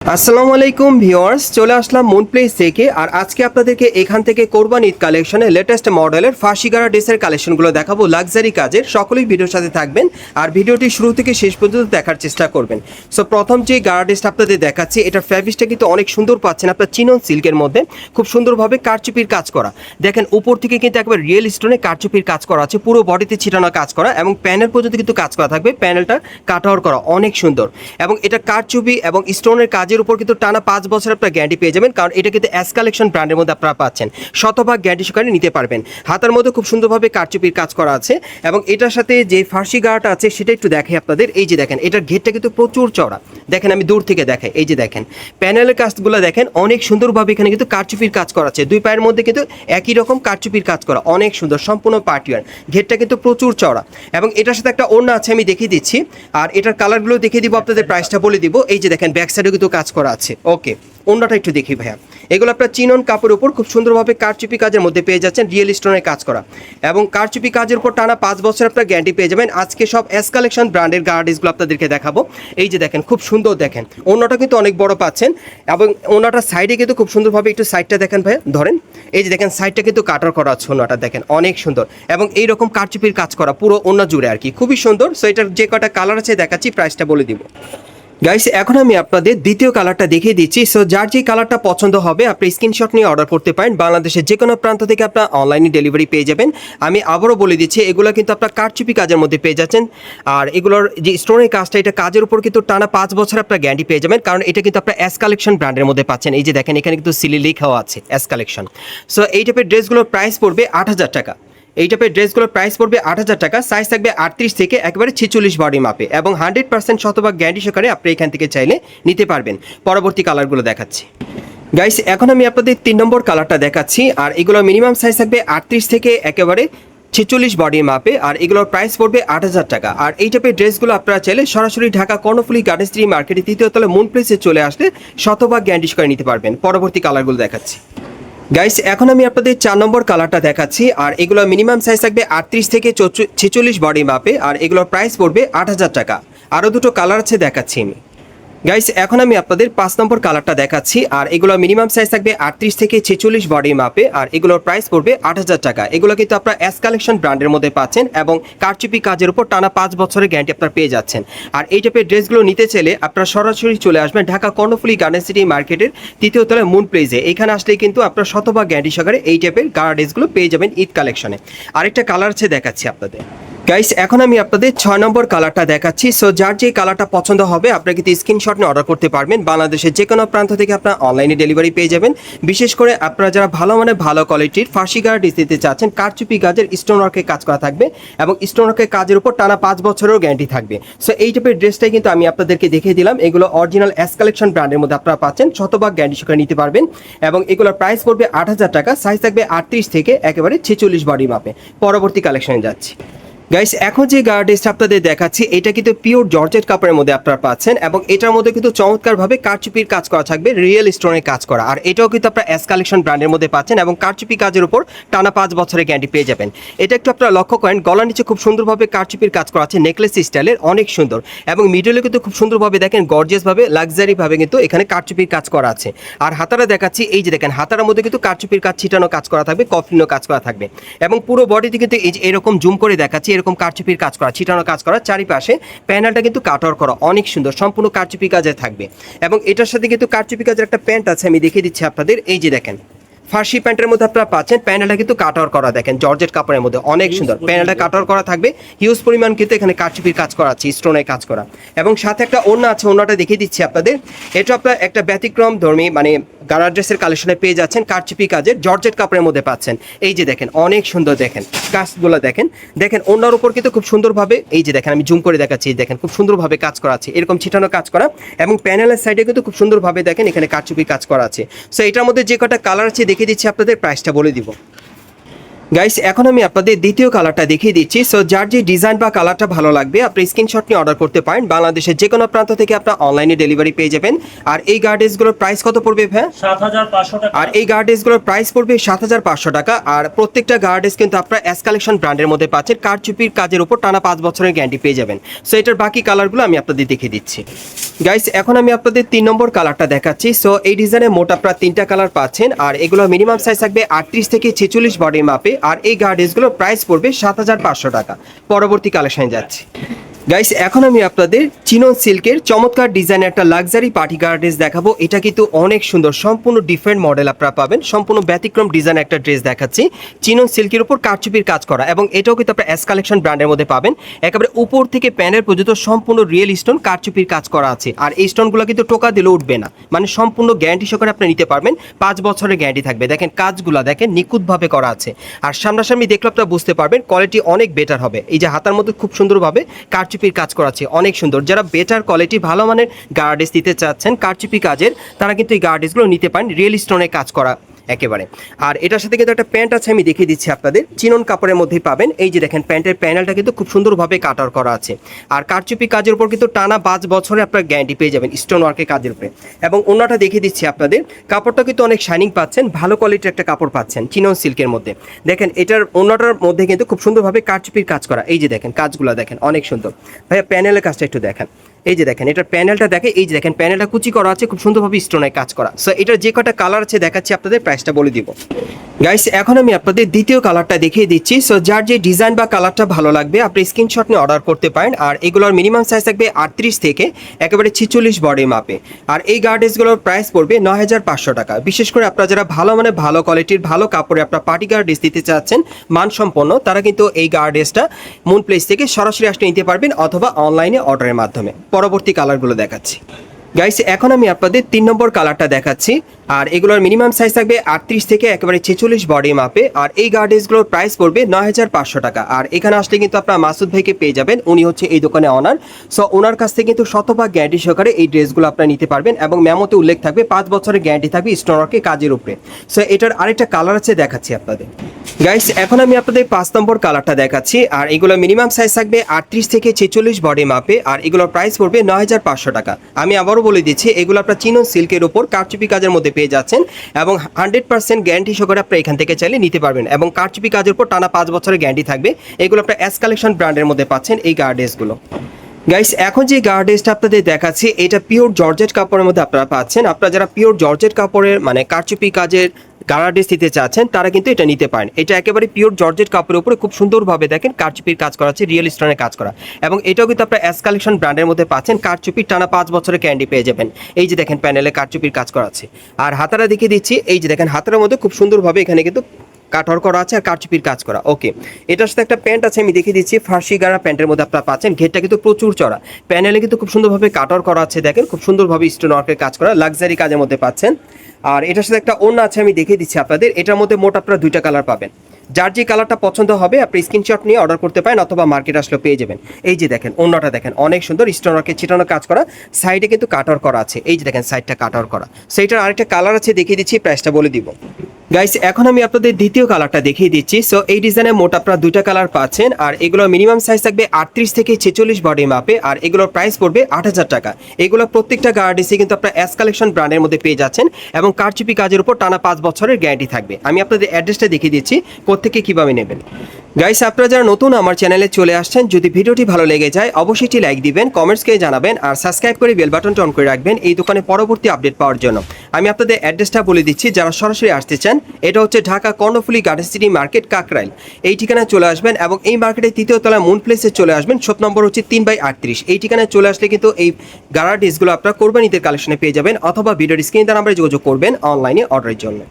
আসসালামু আলাইকুম ভিউয়ার্স, চলে আসলাম মুন প্লেস থেকে। আর আজকে আপনাদেরকে এখান থেকে কোরবান ঈদ কালেকশনে লেটেস্ট মডেলের ফাঁসিগারা ড্রেসের কালেকশনগুলো দেখাবো লাক্সারি কাজের। সকলেই ভিডিওর সাথে থাকবেন আর ভিডিওটি শুরু থেকে শেষ পর্যন্ত দেখার চেষ্টা করবেন। সো প্রথম যে গাড়া ড্রেসটা আপনাদের দেখাচ্ছি এটার ফ্যাব্রিকটা কিন্তু অনেক সুন্দর পাচ্ছেন আপনার চিনন সিল্কের মধ্যে। খুব সুন্দরভাবে কারচুপির কাজ করা। দেখেন, উপর থেকে কিন্তু একবার রিয়েল স্টোনে কারচুপির কাজ করা আছে, পুরো বডিতে ছিটানো কাজ করা এবং প্যানেল পর্যন্ত কিন্তু কাজ করা থাকবে। প্যানেলটা কাট আউট করা, অনেক সুন্দর। এবং এটা কারচুপি এবং স্টোনের কাজের উপর কিন্তু টানা পাঁচ বছর আপনার গ্যারান্টি পেয়ে যাবেন, কারণ এটা কিন্তু অ্যাস কালেকশন ব্র্যান্ডের মধ্যে আপনারা পাচ্ছেন। শতভাগ গ্যারান্টি সহকারে নিতে পারবেন। হাতার মধ্যে খুব সুন্দরভাবে কারচুপির কাজ করা আছে এবং এটার সাথে যে ফার্সি গার্ড আছে, সেটা একটু দেখাই আপনাদের। এই যে দেখেন, এটার ঘেরটা কিন্তু প্রচুর চড়া দেখেন, আমি দূর থেকে দেখাই। এই যে দেখেন প্যানেলের কাজগুলো দেখেন, অনেক সুন্দরভাবে এখানে কিন্তু কারচুপির কাজ করা আছে। দুই পায়ের মধ্যে কিন্তু একই রকম কারচুপির কাজ করা, অনেক সুন্দর, সম্পূর্ণ পার্টিয়ার ঘেরটা কিন্তু প্রচুর চড়া এবং এটার সাথে একটা ওড়না আছে, আমি দেখিয়ে দিচ্ছি। আর এটার কালারগুলো দেখিয়ে দিব, আপনাদের প্রাইসটা বলে দিব। এই যে দেখেন ব্যাক সাইডে কিন্তু কাজ করা আছে। ওকে অন্যটা একটু দেখি ভাইয়া। এগুলো আপনার চিনন কাপড়ের উপর খুব সুন্দরভাবে কারচুপি কাজের মধ্যে পেয়ে যাচ্ছেন রিয়েল স্টোনের কাজ করা। এবং কারচুপি কাজের উপর টানা পাঁচ বছর আপনার গ্যারান্টি পেয়ে যাবেন। আজকে সব এস কালেকশন ব্র্যান্ডের গার্ডিসগুলো আপনাদেরকে দেখাবো। এই যে দেখেন, খুব সুন্দর দেখেন। অন্যটা কিন্তু অনেক বড় পাচ্ছেন। এবং অন্যটার সাইডে কিন্তু খুব সুন্দরভাবে একটু সাইডটা দেখেন ভাইয়া, ধরেন। এই যে দেখেন সাইডটা কিন্তু কাটার করা আছে অন্যটা, দেখেন, অনেক সুন্দর। এবং এইরকম কারচুপির কাজ করা, পুরো অন্য জুড়ে আর কি। খুবই সুন্দর। সো এটার যে কটা কালার আছে দেখাচ্ছি প্রাইসটা বলে দিব। গাইস এখন আমি আপনাদের দ্বিতীয় কালারটা দেখিয়ে দিচ্ছি। সো যার যে কালারটা পছন্দ হবে, আপনি স্ক্রিনশট নিয়ে অর্ডার করতে পারেন। বাংলাদেশের যে কোনো প্রান্ত থেকে আপনার অনলাইনে ডেলিভারি পেয়ে যাবেন। আমি আবারও বলে দিচ্ছি, এগুলো কিন্তু আপনার কারচুপি কাজের মধ্যে পেয়ে যাচ্ছেন। আর এগুলোর যে স্টোনের কাজটা, এটা কাজের উপর কিন্তু টানা পাঁচ বছর আপনার গ্যারান্টি পেয়ে যাবেন। কারণ এটা কিন্তু আপনার এস কালেকশন ব্র্যান্ডের মধ্যে পাচ্ছেন। এই যে দেখেন, এখানে কিন্তু সিলি লেখাও আছে এস কালেকশন সো এই টাইপের ড্রেসগুলোর প্রাইস পড়বে আট হাজার টাকা। এই টাইপের ড্রেসগুলোর প্রাইস পড়বে আট হাজার টাকা সাইজ থাকবে আটত্রিশ থেকে একেবারে ছেচল্লিশ বডি মাপে এবং হান্ড্রেড পার্সেন্ট শতভাগ গ্যারান্টি সহকারে আপনি এখান থেকে চাইলে নিতে পারবেন। পরবর্তী কালারগুলো দেখাচ্ছি। গাইস এখন আমি আপনাদের তিন নম্বর কালারটা দেখাচ্ছি আর এগুলো মিনিমাম সাইজ থাকবে আটত্রিশ থেকে একেবারে ছেচল্লিশ বডির মাপে আর এগুলোর প্রাইস পড়বে আট হাজার টাকা। আর এই টাইপের ড্রেসগুলো আপনারা চাইলে সরাসরি ঢাকা কর্ণফুলি গার্ডেন মার্কেটে তৃতীয় তলে মুন প্লেসে চলে আসলে শতভাগ গ্যারান্টি করে নিতে পারবেন। পরবর্তী কালারগুলো দেখাচ্ছি। গাইস এখন আমি আপনাদের চার নম্বর কালারটা দেখাচ্ছি, আর এগুলো মিনিমাম সাইজ থাকবে আটত্রিশ থেকে ছেচল্লিশ বডি মাপে আর এগুলোর প্রাইস পড়বে আট হাজার টাকা। আরও দুটো কালার আছে দেখাচ্ছি আমি। গাইস এখন আমি আপনাদের পাঁচ নম্বর কালারটা দেখাচ্ছি, আর এগুলো মিনিমাম সাইজ থাকবে আটত্রিশ থেকে ছেচল্লিশ বডি মাপে আর এগুলোর প্রাইস পড়বে আট হাজার টাকা। এগুলো কিন্তু আপনার এস কালেকশন ব্র্যান্ডের মধ্যে পাচ্ছেন এবং কারচুপি কাজের উপর টানা পাঁচ বছরের গ্যারান্টি আপনার পেয়ে যাচ্ছেন। আর এই টাইপের ড্রেসগুলো নিতে চাইলে আপনারা সরাসরি চলে আসবেন ঢাকা কর্ণফুলি গার্ডেন সিটি মার্কেটের তৃতীয় তলায় মুন প্লেজে এখানে আসলে কিন্তু আপনার শতভাগ গ্যারান্টি সহকারে এই টাইপের গাড়া ড্রেসগুলো পেয়ে যাবেন ঈদ কালেকশনে আরেকটা কালার আছে দেখাচ্ছি আপনাদের। গাইস এখন আমি আপনাদের ছয় নম্বর কালারটা দেখাচ্ছি। সো যার যে কালারটা পছন্দ হবে আপনারা কিন্তু স্ক্রিনশট নিয়ে অর্ডার করতে পারবেন। বাংলাদেশের যে কোনো প্রান্ত থেকে আপনার অনলাইনে ডেলিভারি পেয়ে যাবেন। বিশেষ করে আপনারা যারা ভালো মানে ভালো কোয়ালিটির ফার্সি গার্ড দিতে চাচ্ছেন, কারচুপি গাজের স্টোন ওয়ার্কের কাজ করা থাকবে এবং স্টোন ওয়ার্কের কাজের উপর টানা পাঁচ বছরেরও গ্যারান্টি থাকবে। সো এই টাইপের ড্রেসটাই কিন্তু আমি আপনাদেরকে দেখিয়ে দিলাম। এগুলো অরিজিনাল এস কালেকশন ব্র্যান্ডের মধ্যে আপনারা পাচ্ছেন। শতভাগ গ্যারান্টি সহকারে নিতে পারবেন এবং এগুলোর প্রাইস পড়বে আট হাজার টাকা। সাইজ থাকবে আটত্রিশ থেকে একেবারে ছেচল্লিশ বডি মাপে পরবর্তী কালেকশনে যাচ্ছি। গাইস এখন যে গার্ডেসটা আপনাদের দেখাচ্ছি, এটা কিন্তু পিওর জর্জেট কাপড়ের মধ্যে আপনারা পাচ্ছেন এবং এটার মধ্যে কিন্তু চমৎকারভাবে কারচুপির কাজ করা থাকবে রিয়েল স্টোনের কাজ করা। আর এটাও কিন্তু আপনারা এস কালেকশন ব্র্যান্ডের মধ্যে পাচ্ছেন এবং কারচুপি কাজের উপর টানা পাঁচ বছরের গ্যারান্টি পেয়ে যাবেন। এটা একটু আপনারা লক্ষ্য করেন, গলার নিচে খুব সুন্দরভাবে কারচুপির কাজ করা আছে নেকলেস স্টাইলের অনেক সুন্দর। এবং মিডলে কিন্তু খুব সুন্দরভাবে দেখেন গর্জিয়াসভাবে লাক্সারিভাবে কিন্তু এখানে কারচুপির কাজ করা আছে। আর হাতারা দেখাচ্ছি, এই যে দেখেন, হাতার মধ্যে কিন্তু কারচুপির কাজ, ছিটানো কাজ করা থাকবে কফলিনো কাজ করা থাকবে। এবং পুরো বডিতে কিন্তু এই যে এরকম জুম করে দেখাচ্ছি এরকম কারচুপির কাজ করা ছিটানো কাজ করা চারিপাশে প্যানেলটা কিন্তু কাটর করা অনেক সুন্দর সম্পূর্ণ কারচুপি কাজে থাকবে। এবং এটার সাথে কিন্তু কারচুপি কাজের একটা প্যান্ট আছে আমি দেখিয়ে দিচ্ছি আপনাদের এই যে দেখেন ফার্সি প্যান্টের মধ্যে আপনারা পাচ্ছেন প্যানেলটা কিন্তু কাটার করা দেখেন জর্জেট কাপড়ের মধ্যে অনেক সুন্দর প্যানেলটা কাটার করা থাকবে হিউজ পরিমাণ কিন্তু এখানে কারচুপির কাজ করা আছে স্টোনের কাজ করা। এবং সাথে একটা ওড়না আছে ওড়নাটা দেখিয়ে দিচ্ছি আপনাদের এটা আপনার একটা ব্যতিক্রম ধর্মী মানে গাড়া ড্রেসের কালেকশনে পেয়ে যাচ্ছেন কারচুপি কাজের জর্জেট কাপড়ের মধ্যে পাচ্ছেন। এই যে দেখেন, অনেক সুন্দর দেখেন। কাজগুলো দেখেন। দেখেন, ওনার উপর কিন্তু খুব সুন্দরভাবে, এই যে দেখেন, আমি জুম করে দেখাচ্ছি দেখেন, খুব সুন্দরভাবে কাজ করা আছে। এরকম ছিটানো কাজ করা এবং প্যানেলের সাইডে কিন্তু খুব সুন্দরভাবে দেখেন, এখানে কারচুপি কাজ করা আছে। সো এটার মধ্যে যে কটা কালার আছে দেখে দিচ্ছি আপনাদের প্রাইসটা বলে দিব। গাইস এখন আমি আপনাদের দ্বিতীয় কালারটা দেখিয়ে দিচ্ছি। সো যার যে ডিজাইন বা কালারটা ভালো লাগবে আপনি স্ক্রিনশট নিয়ে অর্ডার করতে পারেন। বাংলাদেশের যে কোনো প্রান্ত থেকে আপনার অনলাইনে ডেলিভারি পেয়ে যাবেন। আর এই গার্ডেন্সগুলোর প্রাইস কত পড়বে ভাই আর এই গার্ডেন্সগুলোর প্রাইস পড়বে সাত হাজার পাঁচশো টাকা। আর প্রত্যেকটা গার্ডেন্স কিন্তু আপনারা এস কালেকশন ব্র্যান্ডের মধ্যে পাচ্ছেন। কারচুপির কাজের উপর টানা পাঁচ বছরের গ্যারান্টি পেয়ে যাবেন। সো এটার বাকি কালারগুলো আমি আপনাদের দেখিয়ে দিচ্ছি। গাইস এখন আমি আপনাদের তিন নম্বর কালারটা দেখাচ্ছি। সো এই ডিজাইনে মোট আপনারা তিনটা কালার পাচ্ছেন। আর এগুলো মিনিমাম সাইজ থাকবে আটত্রিশ থেকে ছেচল্লিশ বডির মাপে। আর এই গার্ডেজগুলোর প্রাইস পড়বে সাত হাজার পাঁচশো টাকা। পরবর্তী কালেকশানে যাচ্ছি। গাইস এখন আমি আপনাদের চিনন সিল্কের চমৎকার ডিজাইনের একটা লাক্সারি পার্টি গার্ডেন্স দেখাবো। এটা কিন্তু অনেক সুন্দর, সম্পূর্ণ ডিফারেন্ট মডেল আপনারা পাবেন। সম্পূর্ণ ব্যতিক্রম ডিজাইন একটা ড্রেস দেখাচ্ছি। চিনন সিল্কের উপর কারচুপির কাজ করা এবং এটাও কিন্তু আপনার এস কালেকশন ব্র্যান্ডের মধ্যে পাবেন। একেবারে উপর থেকে প্যানের পর্যন্ত সম্পূর্ণ রিয়েল স্টোন কারচুপির কাজ করা আছে। আর এই স্টোনগুলো কিন্তু টোকা দিলে উঠবে না। মানে সম্পূর্ণ গ্যারান্টি সহকারে আপনি নিতে পারবেন। পাঁচ বছরের গ্যারান্টি থাকবে। দেখেন কাজগুলো দেখেন নিখুঁতভাবে করা আছে। আর সামনাসামনি দেখলে আপনারা বুঝতে পারবেন কোয়ালিটি অনেক বেটার হবে। এই যে হাতার মধ্যে খুব সুন্দরভাবে কারচুপির কাজ করাচ্ছে। অনেক সুন্দর। যারা বেটার কোয়ালিটি ভালো মানের গার্ডেস দিতে চাচ্ছেন, কারচুপি কাজের, তারা কিন্তু এই গার্ডেসগুলো নিতে পারেন। রিয়েল স্টোনে কাজ করা। একেবারে। আর এটার সাথে কিন্তু একটা প্যান্ট আছে, আমি দেখিয়ে দিচ্ছি আপনাদের। চিনন কাপড়ের মধ্যেই পাবেন। এই যে দেখেন, প্যান্টের প্যানেলটা কিন্তু খুব সুন্দরভাবে কাটার করা আছে। আর কারচুপি কাজের উপর কিন্তু টানা পাঁচ বছরে আপনার গ্যারান্টি পেয়ে যাবেন স্টোন ওয়ার্কের কাজের উপরে। এবং অন্যটা দেখিয়ে দিচ্ছি আপনাদের। কাপড়টা কিন্তু অনেক শাইনিং পাচ্ছেন, ভালো কোয়ালিটির একটা কাপড় পাচ্ছেন চিনন সিল্কের মধ্যে। দেখেন, এটার অন্যটার মধ্যে কিন্তু খুব সুন্দরভাবে কারচুপির কাজ করা। এই যে দেখেন, কাজগুলো দেখেন, অনেক সুন্দর। ভাইয়া, প্যানেলের কাজটা একটু দেখেন। এই যে দেখেন, এটার প্যানেলটা দেখে এই যে দেখেন, প্যানেলটা কুচি করা আছে, খুব সুন্দরভাবে স্টোনের কাজ করা। সো এটার যে কটা কালার আছে, দেখাচ্ছি আপনাদের প্রাইসটা বলে দিব। গাইস এখন আমি আপনাদের দ্বিতীয় কালারটা দেখিয়ে দিচ্ছি। সো যার যে ডিজাইন বা কালারটা ভালো লাগবে, আপনি স্ক্রিনশট নিয়ে অর্ডার করতে পারেন। আর এগুলোর মিনিমাম সাইজ থাকবে আটত্রিশ থেকে একেবারে ছিচল্লিশ বডি মাপে আর এই গার্ডেসগুলোর প্রাইস পড়বে নয় হাজার পাঁচশো টাকা। বিশেষ করে আপনারা যারা ভালো মানে ভালো কোয়ালিটির ভালো কাপড়ে আপনার পার্টি গার্ডেস দিতে চাচ্ছেন, মানসম্পন্ন, তারা কিন্তু এই গার্ডেসটা মুন প্লেস থেকে সরাসরি আসতে নিতে পারবেন অথবা অনলাইনে অর্ডারের মাধ্যমে। পরবর্তী কালারগুলো দেখাচ্ছি। গাইস এখন আমি আপনাদের তিন নম্বর কালারটা দেখাচ্ছি। আর এগুলোর মিনিমাম সাইজ থাকবে আটত্রিশ থেকে একেবারে ছেচল্লিশ বডি মাপে আর এই গার্ডেন্সগুলোর প্রাইস পড়বে নয় হাজার পাঁচশো টাকা। আর এখানে আসলে কিন্তু আপনার মাসুদ ভাইকে পেয়ে যাবেন। উনি হচ্ছে এই দোকানে অনার সো ওনার কাছ থেকে কিন্তু শতভাগ গ্যারান্টি সহকারে এই ড্রেসগুলো আপনারা নিতে পারবেন এবং মেমোতে উল্লেখ থাকবে, পাঁচ বছরের গ্যারান্টি থাকবে স্টোনওয়ার্কে কাজের উপরে। সো এটার আরেকটা কালার আছে দেখাচ্ছি আপনাদের। গাইস এখন আমি আপনাদের পাঁচ নম্বর কালারটা দেখাচ্ছি, আর এগুলো মিনিমাম সাইজ থাকবে আটত্রিশ থেকে ছেচল্লিশ বডি মাপে আর এগুলোর প্রাইস পড়বে নয় হাজার পাঁচশো টাকা। আমি আবারও বলে দিচ্ছি, এগুলো আপনার চিনন সিল্কের উপর কারচুপি কাজের মধ্যে পেয়ে যাচ্ছেন, এবং হান্ড্রেড পার্সেন্ট গ্যারান্টি সহকারে আপনি এখান থেকে চাইলে নিতে পারবেন, এবং কারচুপি কাজের উপর টানা পাঁচ বছরের গ্যারান্টি থাকবে। এগুলো আপনার এস কালেকশন ব্র্যান্ডের মধ্যে পাচ্ছেন এই গার্ডেসগুলো গাইস এখন যে গার্ডেসটা আপনাদের দেখাচ্ছি, এটা পিওর জর্জেট কাপড়ের মধ্যে আপনারা পাচ্ছেন। আপনারা যারা পিওর জর্জেট কাপড়ের মানে কারচুপি কাজের গার্ডেস দিতে চাচ্ছেন তারা কিন্তু এটা নিতে পারেন। এটা একেবারে পিওর জর্জেট কাপড়ের উপরে খুব সুন্দরভাবে দেখেন, কারচুপির কাজ করা আছে রিয়েল স্টোনের কাজ করা। এবং এটাও কিন্তু আপনার এস কালেকশন ব্র্যান্ডের মধ্যে পাচ্ছেন, কারচুপির টানা পাঁচ বছরের ক্যান্ডি পেয়ে যাবেন। এই যে দেখেন প্যানেলে কারচুপির কাজ করা আছে। আর হাতারা দেখিয়ে দিচ্ছি, এই যে দেখেন হাতার মধ্যে খুব সুন্দরভাবে এখানে কিন্তু কাঠর করা আছে আর কারচুপির কাজ করা। ওকে এটার সাথে একটা প্যান্ট আছে, আমি দেখিয়ে দিচ্ছি, ফার্সি গাড়া প্যান্টের মধ্যে আপনারা পাচ্ছেন, ঘেরটা কিন্তু প্রচুর চড়া। প্যানেলে কিন্তু খুব সুন্দরভাবে কাটর করা আছে, দেখেন, খুব সুন্দরভাবে স্টোন ওয়ার্কের কাজ করা লাক্সারি কাজের মধ্যে পাচ্ছেন। আর এটার সাথে একটা অন্য আছে, আমি দেখিয়ে দিচ্ছি আপনাদের। এটার মধ্যে মোট আপনারা দুইটা কালার পাবেন। যার যে কালারটা পছন্দ হবে, আপনি স্ক্রিনশট নিয়ে অর্ডার করতে পারেন অথবা মার্কেট আসলে পেয়ে যাবেন। এই যে দেখেন, অন্যটা দেখেন, অনেক সুন্দর স্টোন ওয়ার্কের ছিটানো কাজ করা। সাইডে কিন্তু কাটার করা আছে। এই যে দেখেন সাইডটা কাটার করা। সেইটার আরেকটা কালার আছে, দেখিয়ে দিচ্ছি প্রাইসটা বলে দিব। গাইস এখন আমি আপনাদের দ্বিতীয় কালারটা দেখিয়ে দিচ্ছি। সো এই ডিজাইনে মোট আপনারা দুটা কালার পাচ্ছেন, আর এগুলো মিনিমাম সাইজ থাকবে আটত্রিশ থেকে ছেচল্লিশ বডি মাপে আর এগুলোর প্রাইস পড়বে আট হাজার টাকা। এগুলো প্রত্যেকটা গার্ডিসে কিন্তু আপনারা এস কালেকশন ব্র্যান্ডের মধ্যে পেয়ে যাচ্ছেন, এবং কারচুপি কাজের উপর টানা পাঁচ বছরের গ্যারান্টি থাকবে। আমি আপনাদের অ্যাড্রেসটা দেখিয়ে দিচ্ছি কোথেকে কীভাবে নেবেন? গাইস আপনারা যারা নতুন আমার চ্যানেলে চলে আসছেন, যদি ভিডিওটি ভালো লেগে যায়, অবশ্যই লাইক দিবেন কমেন্টসকে জানাবেন, আর সাবস্ক্রাইব করে বেল বাটনটা অন করে রাখবেন এই দোকানে পরবর্তী আপডেট পাওয়ার জন্য। আমি আপনাদের অ্যাড্রেসটা বলে দিচ্ছি, যারা সরাসরি আসতে চান, এটা হচ্ছে Dhaka Karnaphuli garden city market Kakrail. এই ঠিকানায় চলে আসবেন এবং এই মার্কেটের তৃতীয় তলায় মুন প্লেসে চলে আসবেন শপ নম্বর হচ্ছে তিন বাই আটত্রিশ। এই ঠিকানায় চলে আসলে কিন্তু এই গাড়া ড্রেসগুলো আপনারা কোরবানিদের কালেকশনে পেয়ে যাবেন, অথবা ভিডিওর স্ক্রিন দ্বারা আমরা যোগাযোগ করবেন অনলাইনে অর্ডারের জন্য।